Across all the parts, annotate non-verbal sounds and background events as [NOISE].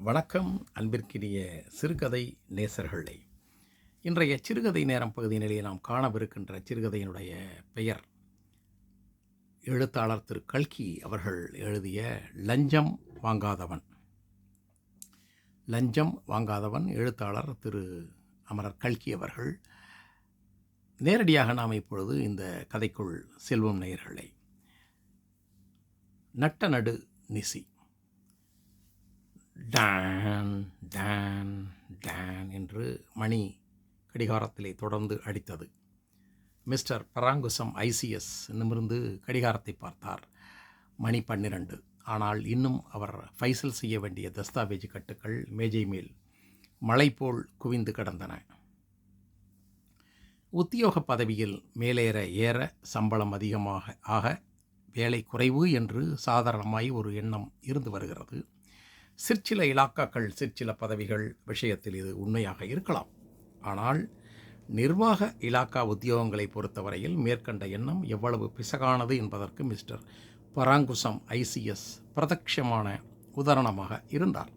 வணக்கம் அன்பிற்கினிய சிறுகதை நேசர்களே. இன்றைய சிறுகதை நேரம் பகுதியினிலே நாம் காணவிருக்கின்ற சிறுகதையினுடைய பெயர் எழுத்தாளர் திரு கல்கி அவர்கள் எழுதிய லஞ்சம் வாங்காதவன். லஞ்சம் வாங்காதவன் எழுத்தாளர் திரு அமரர் கல்கி அவர்கள். நேரடியாக நாம் இப்பொழுது இந்த கதைக்குள் செல்வம் நேயர்களே. நட்ட நடு நிசி. டான் டான் டான் என்று மணி கடிகாரத்திலே தொடர்ந்து அடித்தது. மிஸ்டர் பராங்குசம் ஐசிஎஸ் நிமிர்ந்து கடிகாரத்தை பார்த்தார். மணி பன்னிரண்டு. ஆனால் இன்னும் அவர் ஃபைசல் செய்ய வேண்டிய தஸ்தாவேஜ் கட்டுக்கள் மேஜை மேல் மலை போல் குவிந்து கிடந்தன. உத்தியோக பதவியில் மேலேற ஏற சம்பளம் அதிகமாக ஆக வேலை குறைவு என்று சாதாரணமாய் ஒரு எண்ணம் இருந்து வருகிறது. சிற்சில இலாக்காக்கள் சிற்சில பதவிகள் விஷயத்தில் இது உண்மையாக இருக்கலாம். ஆனால் நிர்வாக இலாக்கா உத்தியோகங்களை பொறுத்தவரையில் மேற்கண்ட எண்ணம் எவ்வளவு பிசகானது என்பதற்கு மிஸ்டர் பராங்குசம் ஐசிஎஸ் பிரதட்சமான உதாரணமாக இருந்தார்.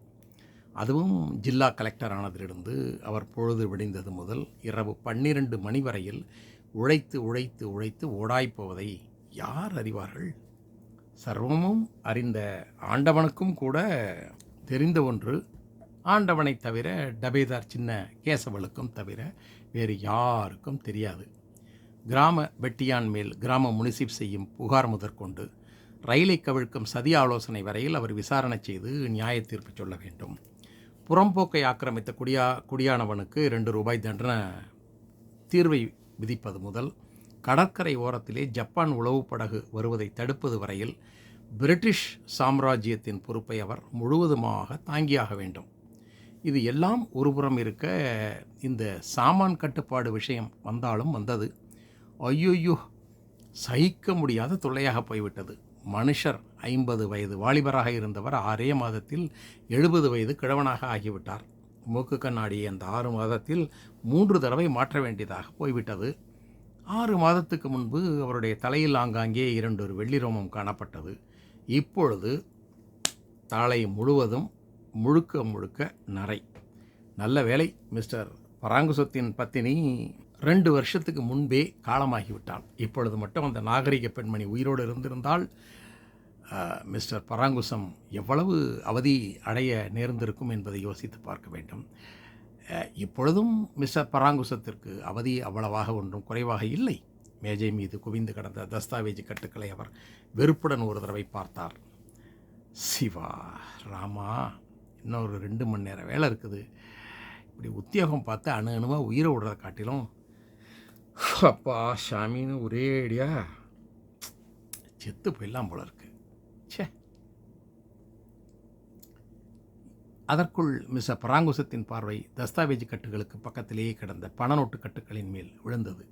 அதுவும் ஜில்லா கலெக்டர் ஆனதிலிருந்து அவர் பொழுது விடிந்தது முதல் இரவு பன்னிரண்டு மணி வரையில் உழைத்து உழைத்து உழைத்து ஓடாய்ப்போவதை யார் அறிவார்கள்? சர்வமும் அறிந்த ஆண்டவனுக்கும் கூட தெரிந்த ஒன்று. ஆண்டவனை தவிர டபேதார் சின்ன கேசவளுக்கும் தவிர வேறு யாருக்கும் தெரியாது. கிராம வெட்டியான் மேல் கிராம முனிசிப் செய்யும் புகார் முதற்கொண்டு ரயிலை கவிழ்க்கும் சதி ஆலோசனை வரையில் அவர் விசாரணை செய்து நியாய தீர்ப்பு சொல்ல வேண்டும். புறம்போக்கை ஆக்கிரமித்த குடியா குடியானவனுக்கு இரண்டு ரூபாய் தண்டனை தீர்வை விதிப்பது முதல் கடற்கரை ஓரத்திலே ஜப்பான் உளவு படகு வருவதை தடுப்பது வரையில் பிரிட்டிஷ் சாம்ராஜ்யத்தின் பொறுப்பை அவர் முழுவதுமாக தாங்கியாக வேண்டும். இது எல்லாம் ஒருபுறம் இருக்க இந்த சாமான் கட்டுப்பாடு விஷயம் வந்தாலும் வந்தது. ஐயோயோ! சகிக்க முடியாத தொல்லையாக போய்விட்டது. மனுஷர் ஐம்பது வயது வாலிபராக இருந்தவர் ஆறே மாதத்தில் எழுபது வயது கிழவனாக ஆகிவிட்டார். மூக்கு கண்ணாடியை அந்த ஆறு மாதத்தில் மூன்று தடவை மாற்ற வேண்டியதாக போய்விட்டது. ஆறு மாதத்துக்கு முன்பு அவருடைய தலையில் ஆங்காங்கே இரண்டொரு வெள்ளி ரோமம் காணப்பட்டது. இப்பொழுது தாளை முழுவதும் முழுக்க முழுக்க நரை. நல்ல வேலை மிஸ்டர் பராங்குசத்தின் பத்தினி ரெண்டு வருஷத்துக்கு முன்பே காலமாகிவிட்டாள். இப்பொழுது மட்டும் அந்த நாகரிக பெண்மணி உயிரோடு இருந்திருந்தால் மிஸ்டர் பராங்குசம் எவ்வளவு அவதி அடைய நேர்ந்திருக்கும் என்பதை யோசித்து பார்க்க வேண்டும். இப்பொழுதும் மிஸ்டர் பராங்குசத்திற்கு அவதி அவ்வளவாக ஒன்றும் குறைவாக இல்லை. மேஜை மீது குவிந்து கிடந்த தஸ்தாவேஜ் கட்டுக்களை அவர் வெறுப்புடன் ஒரு தடவை பார்த்தார். சிவா ராமா இன்னும் ஒரு ரெண்டு மணி நேரம் வேலை இருக்குது. இப்படி உத்தியோகம் பார்த்து அணு அணுவாக உயிரை விடுறத காட்டிலும் அப்பா சாமின்னு ஒரே அடியா. செத்து போயிடலாம் போல இருக்கு. ச்சே. அதற்குள் மிஸ் பராங்குசத்தின் பார்வை தஸ்தாவேஜ் கட்டுகளுக்கு பக்கத்திலேயே கிடந்த பண நோட்டு கட்டுகளின் மேல் விழுந்தது.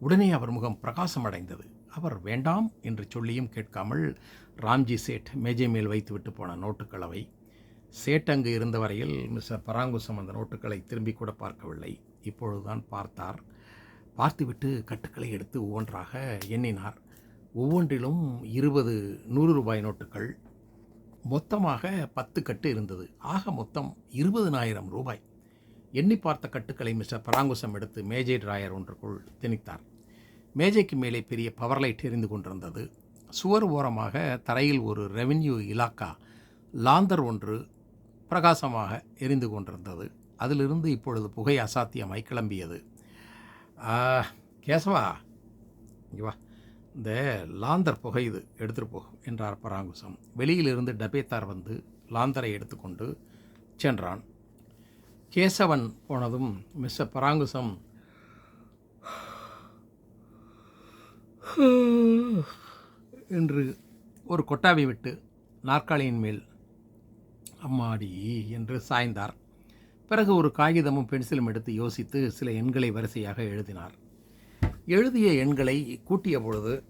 உடனே அவர் முகம் பிரகாசம் அடைந்தது அவர் வேண்டாம் என்று சொல்லியும் கேட்காமல் ராம்ஜி சேட் மேஜை மேல் வைத்துவிட்டு போன நோட்டுக்களவை. சேட் அங்கு இருந்த வரையில் மிஸ்டர் பராங்குசம் அந்த நோட்டுகளை திரும்பி கூட பார்க்கவில்லை. இப்பொழுதுதான் பார்த்தார். பார்த்துவிட்டு கட்டுக்களை எடுத்து ஒவ்வொன்றாக எண்ணினார். ஒவ்வொன்றிலும் இருபது நூறு ரூபாய் நோட்டுகள் மொத்தமாக பத்து கட்டு இருந்தது. ஆக மொத்தம் இருபதனாயிரம் ரூபாய். எண்ணி பார்த்த கட்டுக்களை மிஸ்டர் பராங்குசம் எடுத்து மேஜை டிராயர் ஒன்றுக்குள் திணித்தார். மேஜைக்கு மேலே பெரிய பவர் லைட் எரிந்து கொண்டிருந்தது. சுவர் ஓரமாக தரையில் ஒரு ரெவென்யூ இலாக்கா லாந்தர் ஒன்று பிரகாசமாக எரிந்து கொண்டிருந்தது. அதிலிருந்து இப்பொழுது புகை அசாத்தியமாய் கிளம்பியது. கேசவா இங்கே வா. இந்த லாந்தர் புகை இது எடுத்துகிட்டு போகும் என்றார் பராங்குசம். வெளியிலிருந்து டபேத்தார் வந்து லாந்தரை எடுத்துக்கொண்டு சென்றான். கேசவன் போனதும் மிஸ்டர் பராங்குசம் [SIGHS] என்று ஒரு கொட்டாவை விட்டு நாற்காலியின் மேல் அம்மாடி என்று சாய்ந்தார். பிறகு ஒரு காகிதமும் பென்சிலும் எடுத்து யோசித்து சில எண்களை வரிசையாக எழுதினார். எழுதிய எண்களை கூட்டிய பொழுது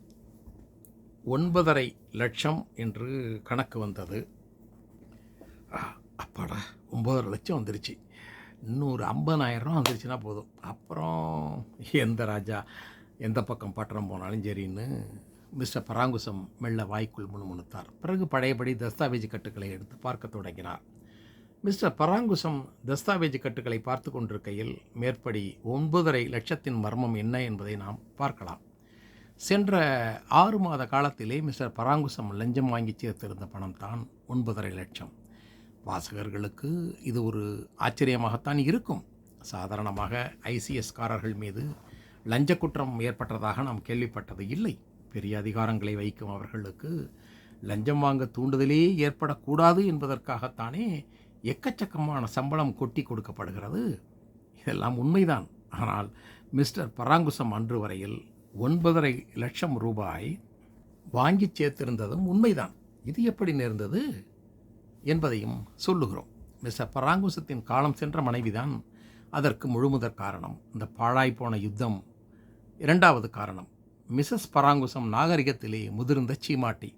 ஒன்பதரை லட்சம் என்று கணக்கு வந்தது. ஆ, அப்பாடா ஒம்பதரை லட்சம் வந்துருச்சு. இன்னொரு ஐம்பதாயிரம் வந்துருச்சுன்னா போதும். அப்புறம் எந்த ராஜா? எந்த பக்கம் பட்டணம் போனாலும் சரின்னு மிஸ்டர் பராங்குசம் மெல்ல வாய்க்குள் முணுமுணுத்தார். பிறகு பழையபடி தஸ்தாவேஜ் கட்டுக்களை எடுத்து பார்க்க தொடங்கினார். மிஸ்டர் பராங்குசம் தஸ்தாவேஜ் கட்டுகளை பார்த்து கொண்டிருக்கையில் மேற்படி ஒன்பதரை லட்சத்தின் மர்மம் என்ன என்பதை நாம் பார்க்கலாம். சென்ற ஆறு மாத காலத்திலே மிஸ்டர் பராங்குசம் லஞ்சம் வாங்கி சேர்த்திருந்த பணம் தான் ஒன்பதரை லட்சம். வாசகர்களுக்கு இது ஒரு ஆச்சரியமாகத்தான் இருக்கும். சாதாரணமாக ஐசிஎஸ்காரர்கள் மீது லஞ்ச குற்றம் ஏற்பட்டதாக நாம் கேள்விப்பட்டது இல்லை. பெரிய அதிகாரங்களை வைக்கும் அவர்களுக்கு லஞ்சம் வாங்க தூண்டுதலே ஏற்படக்கூடாது என்பதற்காகத்தானே எக்கச்சக்கமான சம்பளம் கொட்டி கொடுக்கப்படுகிறது. இதெல்லாம் உண்மைதான். ஆனால் மிஸ்டர் பராங்குசம் அன்று வரையில் ஒன்பதரை லட்சம் ரூபாய் வாங்கி சேர்த்திருந்ததும் உண்மைதான். இது எப்படி நேர்ந்தது என்பதையும் சொல்லுகிறோம். மிஸ்டர் பராங்குசத்தின் காலம் சென்ற மனைவிதான் அதற்கு முழுமுதற் காரணம். இந்த பாழாய்ப்போன யுத்தம் இரண்டாவது காரணம். மிஸ்ஸஸ் பராங்குசம் நாகரிகத்திலே முதிர்ந்த சீமாட்டி.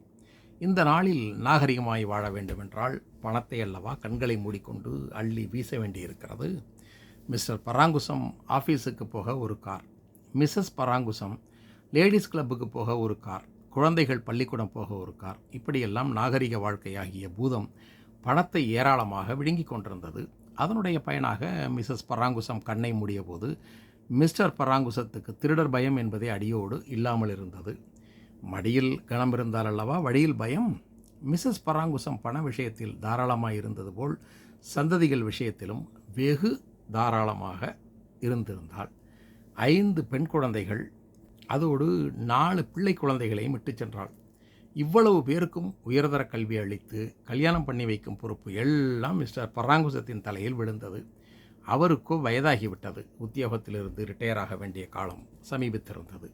இந்த நாளில் நாகரிகமாய் வாழ வேண்டுமென்றால் பணத்தை அல்லவா கண்களை மூடிக்கொண்டு அள்ளி வீச வேண்டியிருக்கிறது. மிஸ்டர் பராங்குசம் ஆஃபீஸுக்கு போக ஒரு கார். மிஸ்ஸஸ் பராங்குசம் லேடிஸ் கிளப்புக்கு போக ஒரு கார். குழந்தைகள் பள்ளிக்கூடம் போக ஒரு கார். இப்படியெல்லாம் நாகரிக வாழ்க்கையாகிய பூதம் பணத்தை ஏராளமாக விழுங்கி கொண்டிருந்தது. அதனுடைய பயனாக மிஸ்ஸஸ் பராங்குசம் கண்ணை மூடிய போது மிஸ்டர் பராங்குசத்துக்கு திருடர் பயம் என்பதே அடியோடு இல்லாமல் இருந்தது மடியில் கணம் இருந்தால் அல்லவா வழியில் பயம்? மிஸ்ஸஸ் பராங்குசம் பண விஷயத்தில் தாராளமாக இருந்தது போல் சந்ததிகள் விஷயத்திலும் வெகு தாராளமாக இருந்திருந்தாள். ஐந்து பெண் குழந்தைகள் அதோடு நாலு பிள்ளை குழந்தைகளையும் விட்டு சென்றாள். இவ்வளவு பேருக்கும் உயர்தர கல்வி அளித்து கல்யாணம் பண்ணி வைக்கும் பொறுப்பு எல்லாம் மிஸ்டர் பராங்குசத்தின் தலையில் விழுந்தது. அவருக்கோ வயதாகிவிட்டது. உத்தியோகத்திலிருந்து ரிட்டையர் ஆக வேண்டிய காலம் சமீபித்திருந்தது.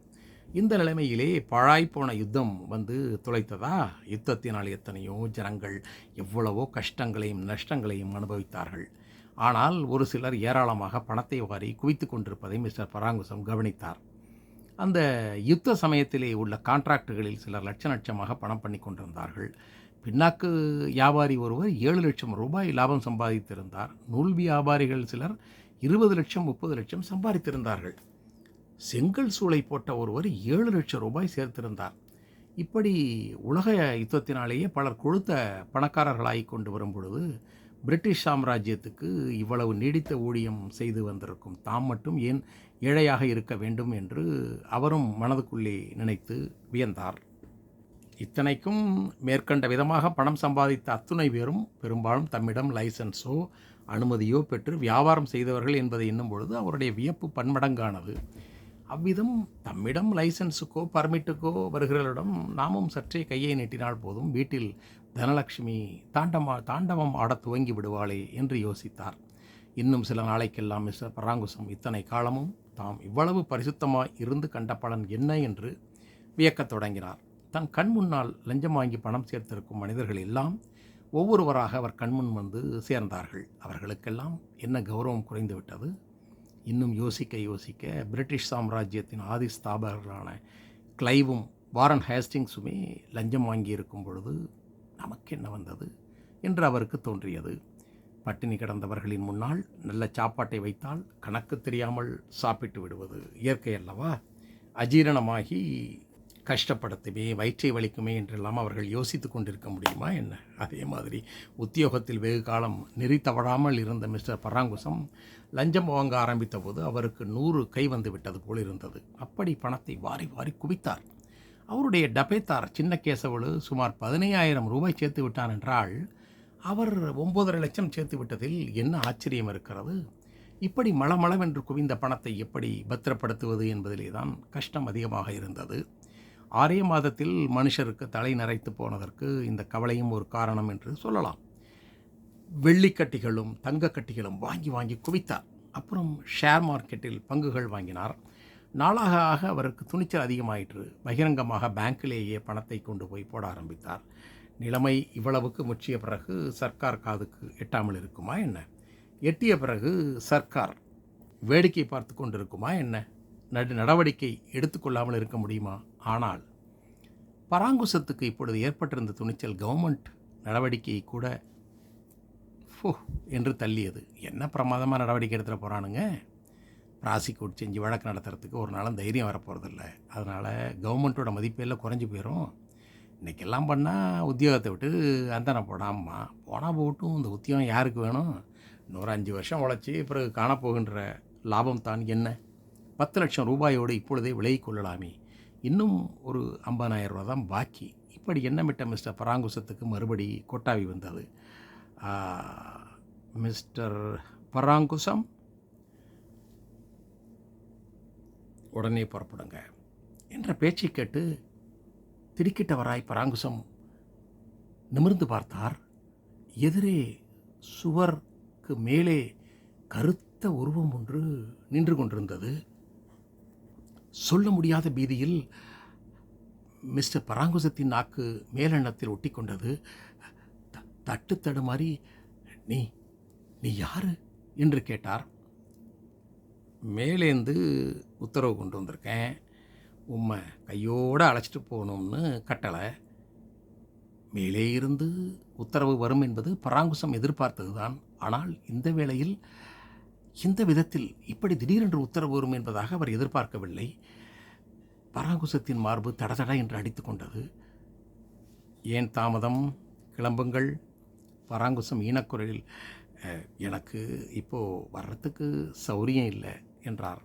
இந்த நிலைமையிலே பழாய்ப்போன யுத்தம் வந்து துளைத்ததா? யுத்தத்தினால் எத்தனையோ ஜனங்கள் எவ்வளவோ கஷ்டங்களையும் நஷ்டங்களையும் அனுபவித்தார்கள். ஆனால் ஒரு சிலர் ஏராளமாக பணத்தை வாரி குவித்து கொண்டிருப்பதை மிஸ்டர் பராங்குசம் கவனித்தார். அந்த யுத்த சமயத்திலே உள்ள கான்ட்ராக்டுகளில் சிலர் லட்ச லட்சமாக பணம் பண்ணி கொண்டிருந்தார்கள். பின்னாக்கு வியாபாரி ஒருவர் ஏழு லட்சம் ரூபாய் லாபம் சம்பாதித்திருந்தார். நூல் வியாபாரிகள் சிலர் இருபது லட்சம் முப்பது லட்சம் சம்பாதித்திருந்தார்கள். செங்கல் சூளை போட்ட ஒருவர் ஏழு லட்சம் ரூபாய் சேர்த்திருந்தார். இப்படி உலக யுத்தத்தினாலேயே பலர் கொழுத்த பணக்காரர்களாகி கொண்டு வரும் பொழுது பிரிட்டிஷ் சாம்ராஜ்யத்துக்கு இவ்வளவு நீடித்த ஊழியம் செய்து வந்திருக்கும். தாம் மட்டும் ஏன் ஏழையாக இருக்க வேண்டும் என்று அவரும் மனதுக்குள்ளே நினைத்து வியந்தார். இத்தனைக்கும் மேற்கண்ட விதமாக பணம் சம்பாதித்த அத்துணை பேரும் பெரும்பாலும் தம்மிடம் லைசன்ஸோ அனுமதியோ பெற்று வியாபாரம் செய்தவர்கள் என்பதை எண்ணும் பொழுது அவருடைய வியப்பு பன்மடங்கானது. அவ்விதம் தம்மிடம் லைசன்ஸுக்கோ பர்மிட்டுக்கோ வருகிறவர்களிடம் நாமும் சற்றே கையை நீட்டினால் போதும் வீட்டில் தனலட்சுமி தாண்டமா தாண்டவம் ஆடத் துவங்கி விடுவாளே என்று யோசித்தார். இன்னும் சில நாளைக்கெல்லாம் மிஸ்டர் பராங்குசம் இத்தனை காலமும் தாம் இவ்வளவு பரிசுத்தமாய் இருந்து கண்ட பலன் என்ன என்று வியக்கத் தொடங்கினார். தன் கண் முன்னால் லஞ்சம் வாங்கி பணம் சேர்த்திருக்கும் மனிதர்கள் எல்லாம் ஒவ்வொருவராக அவர் கண்முன் வந்து சேர்ந்தார்கள். அவர்களுக்கெல்லாம் என்ன கௌரவம் குறைந்துவிட்டது? இன்னும் யோசிக்க யோசிக்க பிரிட்டிஷ் சாம்ராஜ்யத்தின் ஆதி ஸ்தாபகர்களான கிளைவும் வாரன் ஹேஸ்டிங்ஸுமே லஞ்சம் வாங்கியிருக்கும் பொழுது நமக்கு என்ன வந்தது? என்று அவருக்கு தோன்றியது. பட்டினி கிடந்தவர்களின் முன்னால் நல்ல சாப்பாட்டை வைத்தால் கணக்கு தெரியாமல் சாப்பிட்டு விடுவது இயற்கை அல்லவா? அஜீரணமாகி கஷ்டப்படுத்துமே வயிற்றை வலிக்குமே என்றெல்லாம் அவர்கள் யோசித்து கொண்டிருக்க முடியுமா என்ன? அதே மாதிரி உத்தியோகத்தில் வெகு காலம் நெறி தவறாமல் இருந்த மிஸ்டர் பராங்குசம் லஞ்சம் வாங்க ஆரம்பித்த போது அவருக்கு நூறு கை வந்து விட்டது போல் இருந்தது. அப்படி பணத்தை வாரி வாரி குவித்தார். அவருடைய டபேத்தார் சின்ன கேசவலு சுமார் பதினையாயிரம் ரூபாய் சேர்த்து விட்டான் என்றால் அவர் ஒம்பதரை லட்சம் சேர்த்து விட்டதில் என்ன ஆச்சரியம் இருக்கிறது? இப்படி மளமளவென்று குவிந்த பணத்தை எப்படி பத்திரப்படுத்துவது என்பதிலே தான் கஷ்டம் அதிகமாக இருந்தது. ஆறே மாதத்தில் மனுஷருக்கு தலை நரைத்து போனதற்கு இந்த கவலையும் ஒரு காரணம் என்று சொல்லலாம். வெள்ளிக்கட்டிகளும் தங்கக்கட்டிகளும் வாங்கி வாங்கி குவித்தார். அப்புறம் ஷேர் மார்க்கெட்டில் பங்குகள் வாங்கினார். நாளாக ஆக அவருக்கு துணிச்சல் அதிகமாயிற்று. பகிரங்கமாக பேங்கிலேயே பணத்தை கொண்டு போய் போட ஆரம்பித்தார். நிலைமை இவ்வளவுக்கு முற்றிய பிறகு சர்க்கார் காதுக்கு எட்டாமல் இருக்குமா என்ன? எட்டிய பிறகு சர்க்கார் வேடிக்கை பார்த்து கொண்டிருக்குமா என்ன? நடு நடவடிக்கை எடுத்துக்கொள்ளாமல் இருக்க முடியுமா? ஆனால் பராங்குசத்துக்கு இப்பொழுது ஏற்பட்டிருந்த துணிச்சல் கவர்மெண்ட் நடவடிக்கையை கூட ஃபோ என்று தள்ளியது. என்ன பிரமாதமாக நடவடிக்கை எடுத்துகிட்டு போகிறானுங்க ப்ராசிக்யூட் செஞ்சு வழக்கு நடத்துறதுக்கு ஒரு நாளும் தைரியம் வரப்போகிறதில்ல அதனால் கவர்மெண்ட்டோட மதிப்பெல்லாம் குறைஞ்சி போயிடும் இன்றைக்கெல்லாம் பண்ணால் உத்தியோகத்தை விட்டு அந்தனை போடாமா போனால் போட்டும் இந்த உத்தியோகம் யாருக்கு வேணும்? இன்னொரு அஞ்சு வருஷம் உழைச்சி பிறகு காணப்போகின்ற லாபம் தான் என்ன? பத்து லட்சம் ரூபாயோடு இப்பொழுதே விலகி கொள்ளலாமே. இன்னும் ஒரு 50000 ரூபா தான் பாக்கி. இப்படி எண்ணமிட்ட மிஸ்டர் பராங்குசத்துக்கு மறுபடி கொட்டாவி வந்தது. மிஸ்டர் பராங்குசம்? உடனே புறப்படுங்க என்ற பேச்சை கேட்டு திடுக்கிட்டவராய் பராங்குசம் நிமிர்ந்து பார்த்தார். எதிரே சுவர்க்கு மேலே கருத்த உருவம் ஒன்று நின்று கொண்டிருந்தது. சொல்ல முடியாத பீதியில் மிஸ்டர் பராங்குசத்தின் நாக்கு மேலெண்ணத்தில் ஒட்டி கொண்டது த- தட்டு தடுமாறி நீ நீ யாரு? என்று கேட்டார். மேலேந்து உத்தரவு கொண்டு வந்திருக்கேன். உம்மை கையோடு அழைச்சிட்டு போகணும்னு கட்டளை. மேலே இருந்து உத்தரவு வரும் என்பது பராங்குசம் எதிர்பார்த்ததுதான். ஆனால் இந்த வேளையில் இந்த விதத்தில் இப்படி திடீரென்று உத்தரவு வரும் என்பதாக அவர் எதிர்பார்க்கவில்லை. பராங்குசத்தின் மார்பு தடதட என்று அடித்து கொண்டது. ஏன் தாமதம்? கிளம்புங்கள். பராங்குசம் ஈனக்குரலில் எனக்கு இப்போது வர்றதுக்கு சௌரியம் இல்லை என்றார்.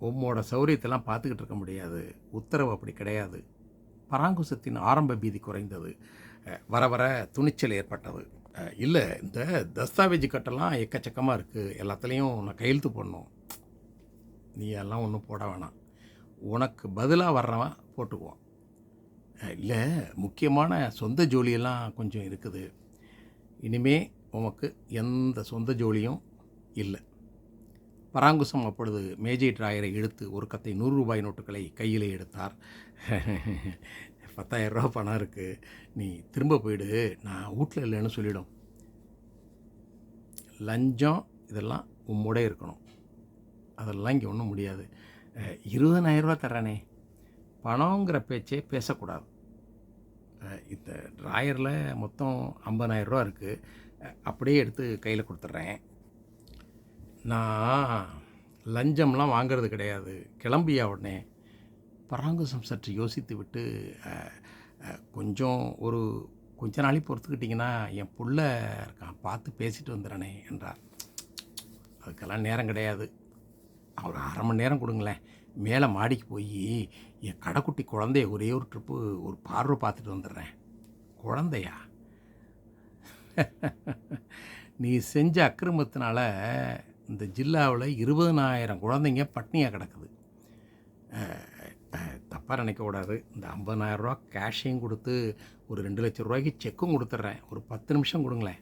உம்மோட சௌரியத்தெல்லாம் பார்த்துக்கிட்டு இருக்க முடியாது. உத்தரவு அப்படி கிடையாது. பராங்குசத்தின் ஆரம்ப பீதி குறைந்தது. வர வர துணிச்சல் ஏற்பட்டது. இல்லை இந்த தஸ்தாவேஜ் கட்டெல்லாம் எக்கச்சக்கமாக இருக்குது எல்லாத்துலேயும் நான் கையெழுத்து போடணும். நீ எல்லாம் ஒன்றும் போட வேணாம். உனக்கு பதிலாக வர்றவன் போட்டுக்குவான். இல்லை முக்கியமான சொந்த ஜோலியெல்லாம் கொஞ்சம் இருக்குது. இனிமே உமக்கு எந்த சொந்த ஜோலியும் இல்லை. பராங்குசம் அப்பொழுது மேஜை டிராயரை இழுத்து ஒரு கத்தை நூறு ரூபாய் நோட்டுகளை கையிலே எடுத்தார். [LAUGHS] பத்தாயிரரூபா பணம் இருக்குது நீ திரும்ப போயிடு. நான் வீட்டில் இல்லைன்னு சொல்லிவிடும் லஞ்சம் இதெல்லாம் உம்மோட இருக்கணும். அதெல்லாம் இங்கே ஒன்றும் முடியாது. இருபதனாயிரரூபா தரானே பணங்கிற பேச்சே பேசக்கூடாது. இந்த ட்ராயரில் மொத்தம் ஐம்பதாயிரரூபா இருக்குது அப்படியே எடுத்து கையில் கொடுத்துட்றேன். நான் லஞ்சம்லாம் வாங்கிறது கிடையாது. கிளம்பியா உடனே. பராங்குசம் சற்று யோசித்து விட்டு கொஞ்சம் ஒரு கொஞ்ச நாளைக்கு பொறுத்துக்கிட்டிங்கன்னா என் புள்ள இருக்கான் பார்த்து பேசிட்டு வந்துடுறேனே என்றார். அதுக்கெல்லாம் நேரம் கிடையாது. ஒரு அரை மணி நேரம் கொடுங்களேன். மேலே மாடிக்கு போய் என் கடைக்குட்டி குழந்தைய ஒரே ஒரு ட்ரிப்பு ஒரு பார்வை பார்த்துட்டு வந்துடுறேன். குழந்தையா? நீ செஞ்ச அக்கிரமத்தினால இந்த ஜில்லாவில் இருபதனாயிரம் குழந்தைங்க பட்னியாக கிடக்குது. தப்பாக நினைக்கக்கூடாது. இந்த 50000 கேஷையும் கொடுத்து ஒரு ரெண்டு லட்ச ரூபாய்க்கு செக்கும் கொடுத்துட்றேன். ஒரு பத்து நிமிஷம் கொடுங்களேன்.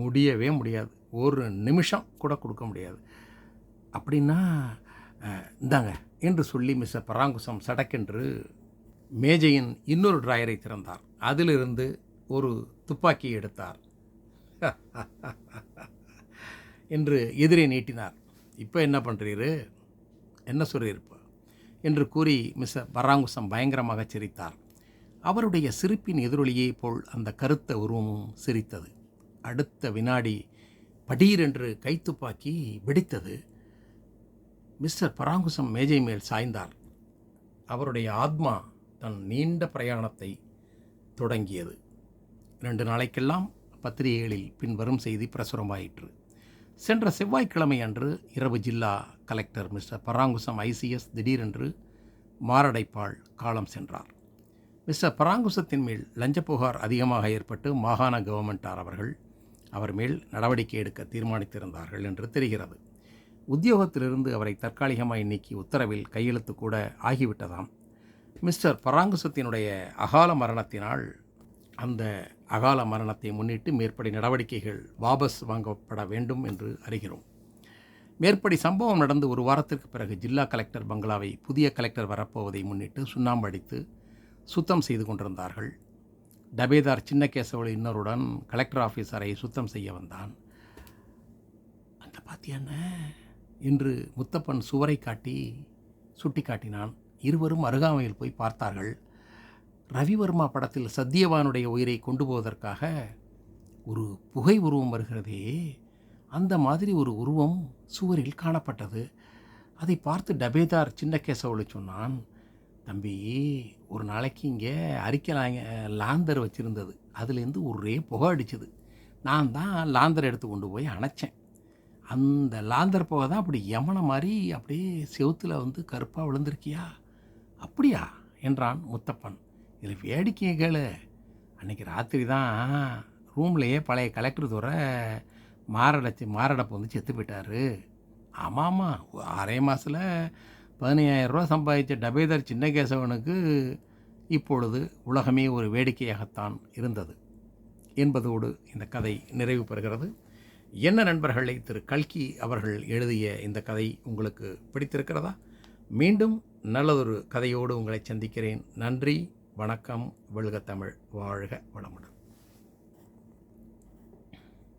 முடியவே முடியாது. ஒரு நிமிஷம் கூட கொடுக்க முடியாது. அப்படின்னா இந்தாங்க என்று சொல்லி மிஸ்டர் பராங்குசம் சடக்கென்று மேஜையின் இன்னொரு டிராயரை திறந்தார். அதிலிருந்து ஒரு துப்பாக்கி எடுத்தார். [LAUGHS] என்று எதிரே நீட்டினார். இப்போ என்ன பண்ணுறீரு என்ன சொல்லியிருப்ப என்று கூறி மிஸ்டர் பராங்குசம் பயங்கரமாக சிரித்தார். அவருடைய சிரிப்பின் எதிரொலியை போல் அந்த கருத்த உருவமும் சிரித்தது. அடுத்த வினாடி படீரென்று கைத்துப்பாக்கி வெடித்தது. மிஸ்டர் பராங்குசம் மேஜை மேல் சாய்ந்தார். அவருடைய ஆத்மா தன் நீண்ட பிரயாணத்தை தொடங்கியது. ரெண்டு நாளைக்கெல்லாம் பத்திரிகைகளில் பின்வரும் செய்தி பிரசுரமாயிற்று. சென்ற செவ்வாய்க்கிழமை அன்று இரவு ஜில்லா கலெக்டர் மிஸ்டர் பராங்குசம் ஐசிஎஸ் திடீரென்று மாரடைப்பால் காலம் சென்றார். மிஸ்டர் பராங்குசத்தின் மேல் லஞ்ச புகார் அதிகமாக ஏற்பட்டு மாகாண கவர்மெண்டார் அவர்கள் அவர் மேல் நடவடிக்கை எடுக்க தீர்மானித்திருந்தார்கள் என்று தெரிகிறது. உத்தியோகத்திலிருந்து அவரை தற்காலிகமாய் நீக்கி உத்தரவில் கையெழுத்து கூட ஆகிவிட்டதாம். மிஸ்டர் பராங்குசத்தினுடைய அகால மரணத்தினால் அந்த அகால மரணத்தை முன்னிட்டு மேற்படி நடவடிக்கைகள் வாபஸ் வாங்கப்பட வேண்டும் என்று அறிகிறோம். மேற்படி சம்பவம் நடந்து ஒரு வாரத்திற்கு பிறகு ஜில்லா கலெக்டர் பங்களாவை புதிய கலெக்டர் வரப்போவதை முன்னிட்டு சுண்ணாம்பு அடித்து சுத்தம் செய்து கொண்டிருந்தார்கள். டபேதார் சின்னகேசவள் இன்னருடன் கலெக்டர் ஆஃபீஸ் அறையை சுத்தம் செய்ய வந்தான். அந்த பாத்தியான என்று முத்தப்பன் சுவரை காட்டி சுட்டி காட்டினான் இருவரும் அருகாமையில் போய் பார்த்தார்கள். ரவிவர்மா படத்தில் சத்தியவானுடைய உயிரை கொண்டு போவதற்காக ஒரு புகை உருவம் வருகிறதே. அந்த மாதிரி ஒரு உருவம் சுவரில் காணப்பட்டது. அதை பார்த்து டபேதார் சின்ன கேசவளு சொன்னான் தம்பி ஒரு நாளைக்கு இங்கே அரிக்கலாங்க லாந்தர் வச்சுருந்தது. அதுலேருந்து ஒரே புகை அடிச்சுது. நான் தான் லாந்தர் எடுத்து கொண்டு போய் அணைச்சேன். அந்த லாந்தர் புகை தான் அப்படி யமனை மாதிரி அப்படியே செவுத்தில் வந்து கருப்பாக விழுந்திருக்கியா? அப்படியா? என்றான் முத்தப்பன். இதில் வேடிக்கையை கேளு. அன்றைக்கி ராத்திரி தான் ரூம்லேயே பழைய கலெக்டர் துறை மாரடைச்சு மாரடைப்பு வந்து செத்து போயிட்டாரு. ஆமாம் ஆமாம் அரை மாதத்தில் பதினையாயிரரூவா சம்பாதிச்ச டபேதர் சின்னகேசவனுக்கு இப்பொழுது உலகமே ஒரு வேடிக்கையாகத்தான் இருந்தது என்பதோடு இந்த கதை நிறைவு பெறுகிறது. என்ன நண்பர்களை திரு கல்கி அவர்கள் எழுதிய இந்த கதை உங்களுக்கு பிடித்திருக்கிறதா? மீண்டும் நல்லதொரு கதையோடு உங்களை சந்திக்கிறேன். நன்றி. வணக்கம் வெளுக தமிழ் வாழ்க வளமுடன்.